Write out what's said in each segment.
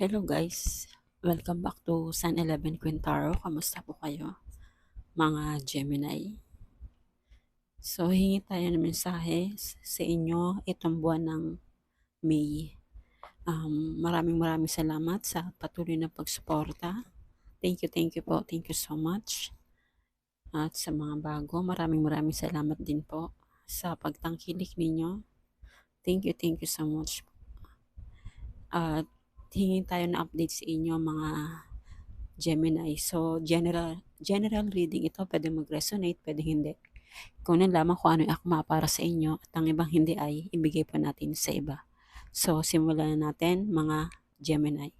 Hello guys, welcome back to Sun 11 Quintaro. Kamusta po kayo mga Gemini? So hingi tayo ng mensahe sa inyo itong buwan ng May. Um, maraming maraming salamat sa patuloy na pagsuporta. Thank you, thank you po. Thank you so much. At sa mga bago, maraming maraming salamat din po sa pagtangkilik ninyo. Thank you, thank you so much. At hingin tayo na update sa inyo mga Gemini. So, general general reading ito, pwede mag-resonate, pwede hindi. Kung nalaman ko ano yung akma para sa inyo at ang ibang hindi ay ibigay po natin sa iba. So, simulan na natin mga Gemini.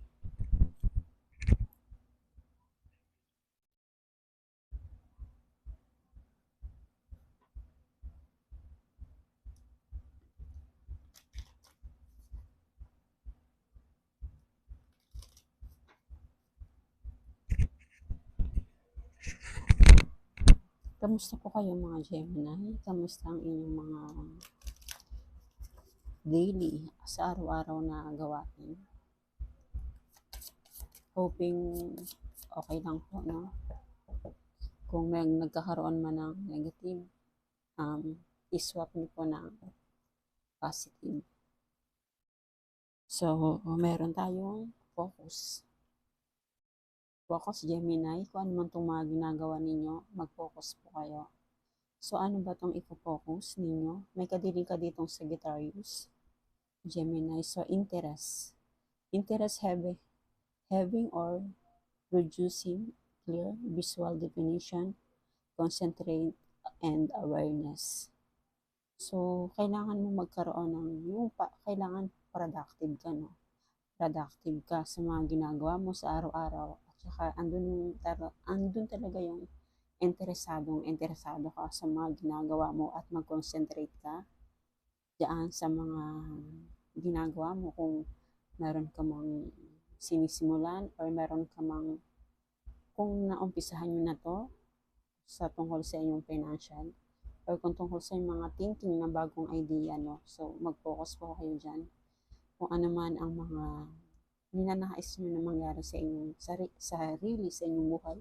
Kamusta po kayo mga Gemini? Kamusta ang inyong mga daily sa araw-araw na gawain? Hoping okay lang po, no? Kung may nagkakaroon man ng negative, um, iswap niyo po ng positive. So, meron tayong focus focus Gemini, kung ano man itong mga ginagawa ninyo, mag-focus po kayo. So, ano ba itong i-focus ninyo? May kadiling ka ditong Sagittarius, Gemini. So, interest. Interest heavy, having or reducing clear visual definition, concentrate, and awareness. So, kailangan mo magkaroon ng, yung pa, kailangan productive ka, no? Productive ka sa mga ginagawa mo sa araw-araw Tsaka andun, yung, andun talaga yung interesadong interesado ka sa mga ginagawa mo at mag-concentrate ka diyan sa mga ginagawa mo kung meron ka mang sinisimulan or meron ka mang kung naumpisahan nyo na to sa tungkol sa inyong financial or kung tungkol sa mga thinking na bagong idea, no? So, mag-focus po kayo dyan. Kung ano man ang mga ninanais nyo na mangyari sa inyong sari- sarili, sa inyong buhay.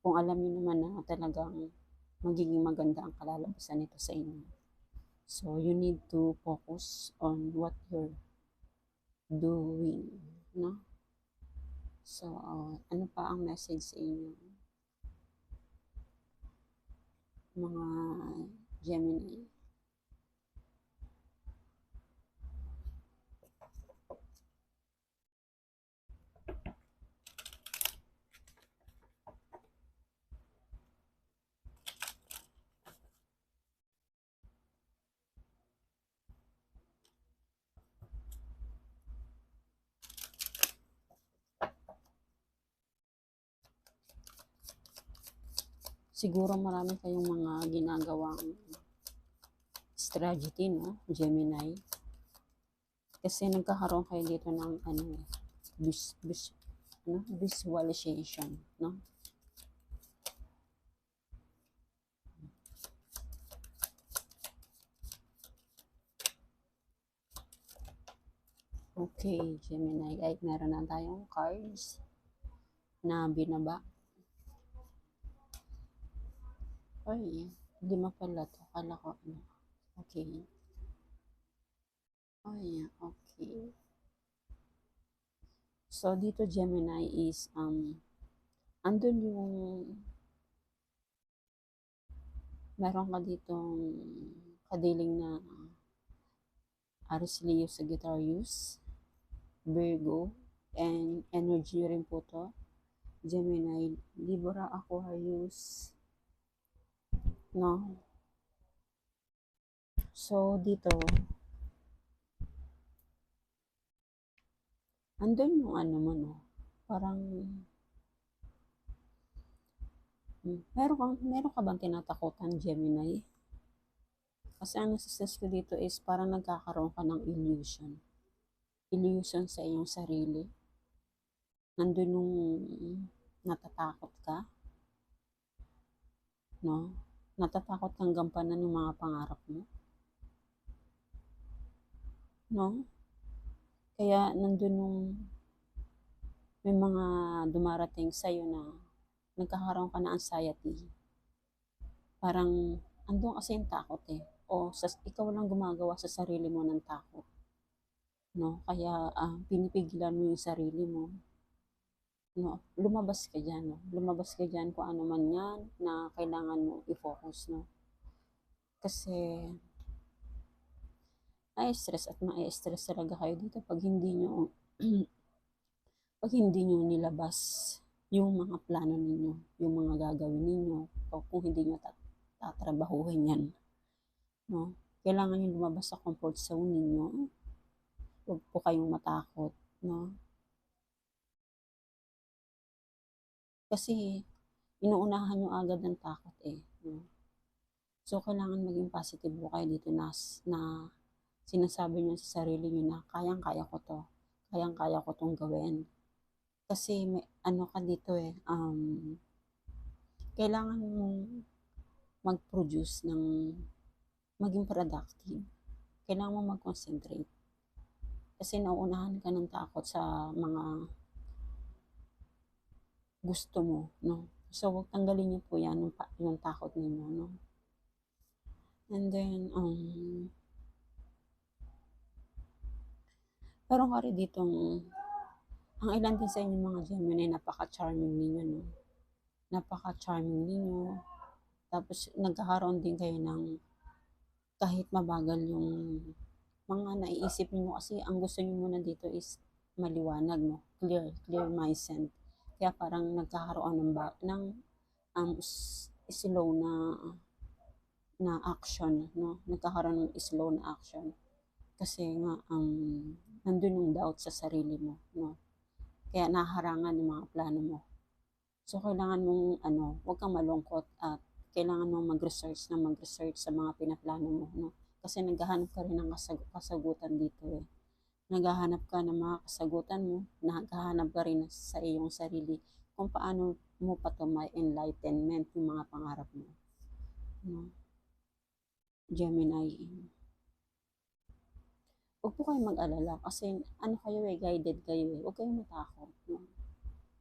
Kung alam niyo naman na talagang magiging maganda ang kalalabasan nito sa inyo. So, you need to focus on what you're doing, no? So, uh, ano pa ang message sa inyo? Mga Gemini. Siguro marami kayong mga ginagawang strategy, no? Gemini. Kasi nagkakaroon kayo dito ng ano, vis, vis, ano, visualization, no? Okay, Gemini. Ay, meron na tayong cards na binaba. Ay, lima pala to. Kala ko ano. Okay. Ay, okay. So, dito Gemini is, um, andun yung, meron ka ditong kadiling na Aries Leo Sagittarius, Virgo, and energy rin po to. Gemini, Libra, Aquarius, no? So, dito, andun yung ano mo, no? Parang, hmm, meron, kang, meron ka bang tinatakutan, Gemini? Kasi ang nasusus ko dito is parang nagkakaroon ka ng illusion. Illusion sa iyong sarili. Nandun yung natatakot ka. No? Natatakot kang gampanan yung mga pangarap mo? No? Kaya nandun yung may mga dumarating sa'yo na nagkakaroon ka ng anxiety. Parang, andun kasi yung takot eh. O sa, ikaw lang gumagawa sa sarili mo ng takot. No? Kaya ah, pinipigilan mo yung sarili mo. No? Lumabas ka dyan. No? Lumabas ka dyan kung ano man yan na kailangan mo i-focus. No? Kasi, na-stress at ma-stress talaga kayo dito pag hindi nyo pag hindi nyo nilabas yung mga plano ninyo, yung mga gagawin ninyo, o kung hindi nyo tat tatrabahuhin yan. No? Kailangan nyo lumabas sa comfort zone ninyo. Huwag po kayong matakot. No? Kasi, inuunahan nyo agad ng takot eh. So, kailangan maging positive po kayo dito na, na sinasabi nyo sa sarili nyo na kayang-kaya ko to. Kayang-kaya ko tong gawin. Kasi may, ano ka dito eh, um, kailangan mong mag-produce ng maging productive. Kailangan mo mag-concentrate. Kasi nauunahan ka ng takot sa mga gusto mo, no? So, huwag tanggalin niyo po yan, yung, yung takot ninyo, no? And then, um, pero nga rin ditong, ang ilan din sa inyo mga Gemini, napaka-charming ninyo, no? Napaka-charming ninyo. Tapos, nagkakaroon din kayo ng kahit mabagal yung mga naiisip niyo kasi ang gusto niyo muna dito is maliwanag, no? Clear, clear mindset. Kaya parang nagkakaroon ng, ba, ng um, slow na na action, no? Nagkakaroon ng slow na action. Kasi nga, um, nandun yung doubt sa sarili mo, no? Kaya naharangan yung mga plano mo. So, kailangan mong, ano, huwag kang malungkot at kailangan mong mag-research na mag-research sa mga pinaplano mo, no? Kasi naghahanap ka rin ng kasag- kasagutan dito, eh. Naghahanap ka ng mga kasagutan mo, naghahanap ka rin sa iyong sarili kung paano mo pa to may enlightenment yung mga pangarap mo. No? Gemini. Huwag po kayong mag-alala kasi ano kayo eh, guided kayo eh. Huwag kayong matakot. No?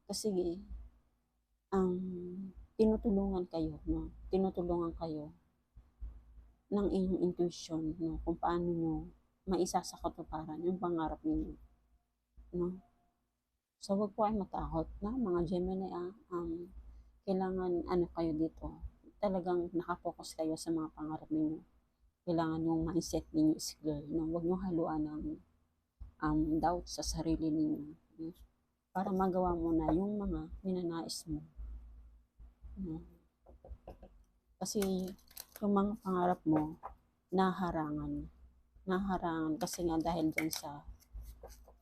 Kasi ang um, tinutulungan kayo, no? Tinutulungan kayo ng inyong intuition, no? Kung paano nyo maisa sa katuparan yung pangarap ninyo. No? So, wag po kayong matakot na mga Gemini, ah, um, kailangan ano kayo dito, talagang nakapokus kayo sa mga pangarap ninyo kailangan yung mindset ninyo is clear. No? Huwag nyo haluan ng um, doubt sa sarili ninyo. No? Para magawa mo na yung mga minanais mo. No? Kasi yung mga pangarap mo, naharangan. Naharangan kasi nga dahil dyan sa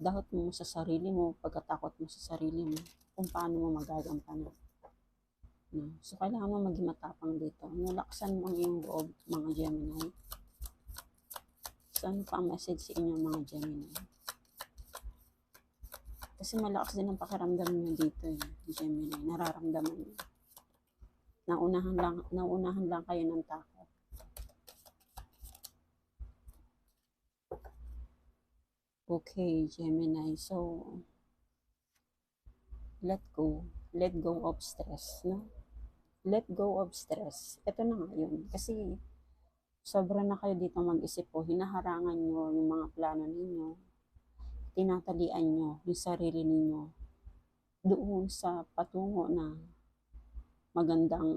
doubt mo sa sarili mo, pagkatakot mo sa sarili mo, kung paano mo magagampanan. No? So, kailangan mo maging matapang dito. Nalaksan mo ang iyong loob, mga Gemini. So, ano pa message sa inyo, mga Gemini? Kasi malakas din ang pakiramdam niyo dito, eh, Gemini. Nararamdaman niyo. Naunahan lang, naunahan lang kayo ng takot. Okay, Gemini. So, let go. Let go of stress, no? Let go of stress. Ito na nga yun. Kasi, sobra na kayo dito mag-isip po. Hinaharangan nyo yung mga plano ninyo. Tinatalian nyo yung sarili ninyo doon sa patungo na magandang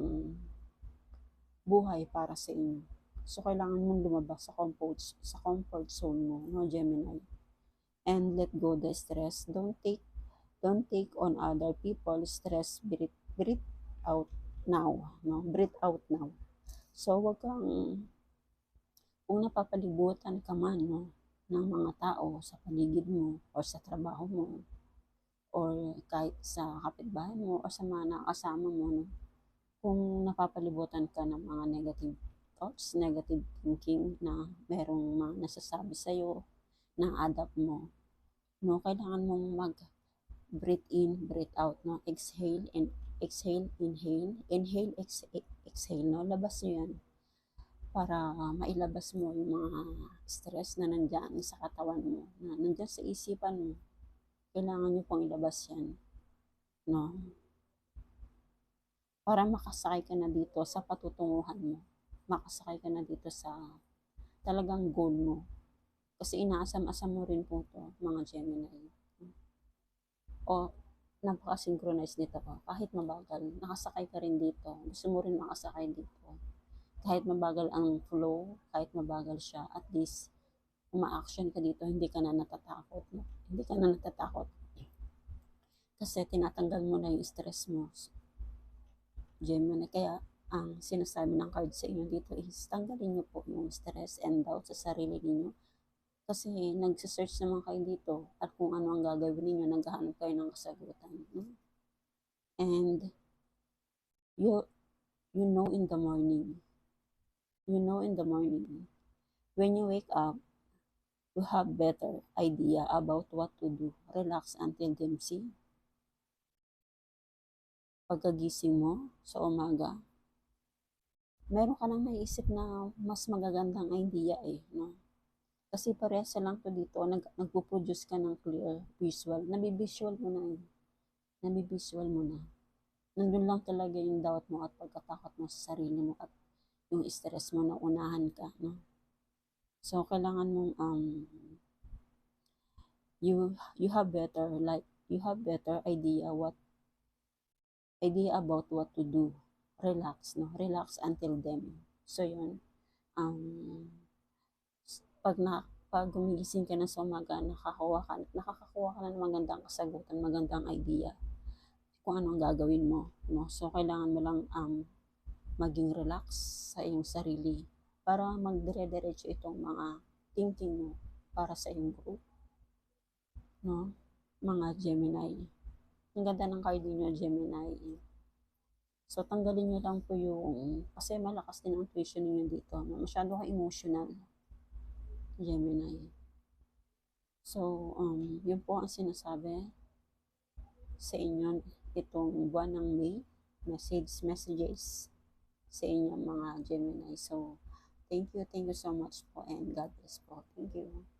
buhay para sa inyo. So, kailangan mong lumabas sa comfort, sa comfort zone mo, no, Gemini. And let go the stress. Don't take don't take on other people's stress. Breathe, breathe out now. No? Breathe out now. So, wag kang, kung napapalibutan ka man no, ng mga tao sa paligid mo or sa trabaho mo or kahit sa kapitbahay mo or sa mga nakasama mo, no? kung napapalibutan ka ng mga negative thoughts, negative thinking na merong mga nasasabi sa'yo, na adapt mo, no, kailangan mong mag breathe in, breathe out, no, exhale and exhale, inhale, inhale, exhale, exhale, no, labas nyo yan para mailabas mo yung mga stress na nandyan sa katawan mo, na nandyan sa isipan mo. Kailangan nyo pong ilabas yan. no? Para makasakay ka na dito sa patutunguhan mo. Makasakay ka na dito sa talagang goal mo. Kasi inaasam-asam mo rin po to, mga Gemini. O, napaka-synchronize nito ko. Kahit mabagal, nakasakay ka rin dito. Gusto mo rin makasakay dito. Kahit mabagal ang flow, kahit mabagal siya, at least, uma-action ka dito, hindi ka na natatakot. Hindi ka na natatakot. Kasi tinatanggal mo na yung stress mo. Gemini, kaya ang sinasabi ng card sa inyo dito is tanggalin niyo po yung stress and doubt sa sarili niyo kasi nagsisearch naman kayo dito at kung ano ang gagawin ninyo, naghahanap kayo ng kasagutan. no? And you, you know in the morning, you know in the morning, when you wake up, you have better idea about what to do. Relax until DMC. Pagkagising mo sa umaga, meron ka nang naisip na mas magagandang idea eh, no? Kasi parehas lang to dito, nag, nagpo-produce ka ng clear visual. Nabivisual mo na eh. Nabivisual mo na. Nandun lang talaga yung doubt mo at pagkatakot mo sa sarili mo at yung stress mo na unahan ka, no? So, kailangan mong, um, you, you have better, like, you have better idea what, idea about what to do. Relax, no? Relax until then. So, yun. Um, pag na pag gumigising ka na sa umaga, nakakakuha ka, nakakakuha ka na ng magandang kasagutan, magandang idea kung ano ang gagawin mo. No? So, kailangan mo lang um, maging relax sa iyong sarili para magdire-diretso itong mga thinking mo para sa iyong group. No? Mga Gemini. Ang ganda ng card niyo, Gemini. So, tanggalin nyo lang po yung, kasi malakas din ang tuition ninyo dito. No? Masyado ka emotional. Gemini. So, um, yun po ang sinasabi sa inyo itong buwan ng May. Message, messages sa inyo mga Gemini. So, thank you, thank you so much po and God bless po. Thank you.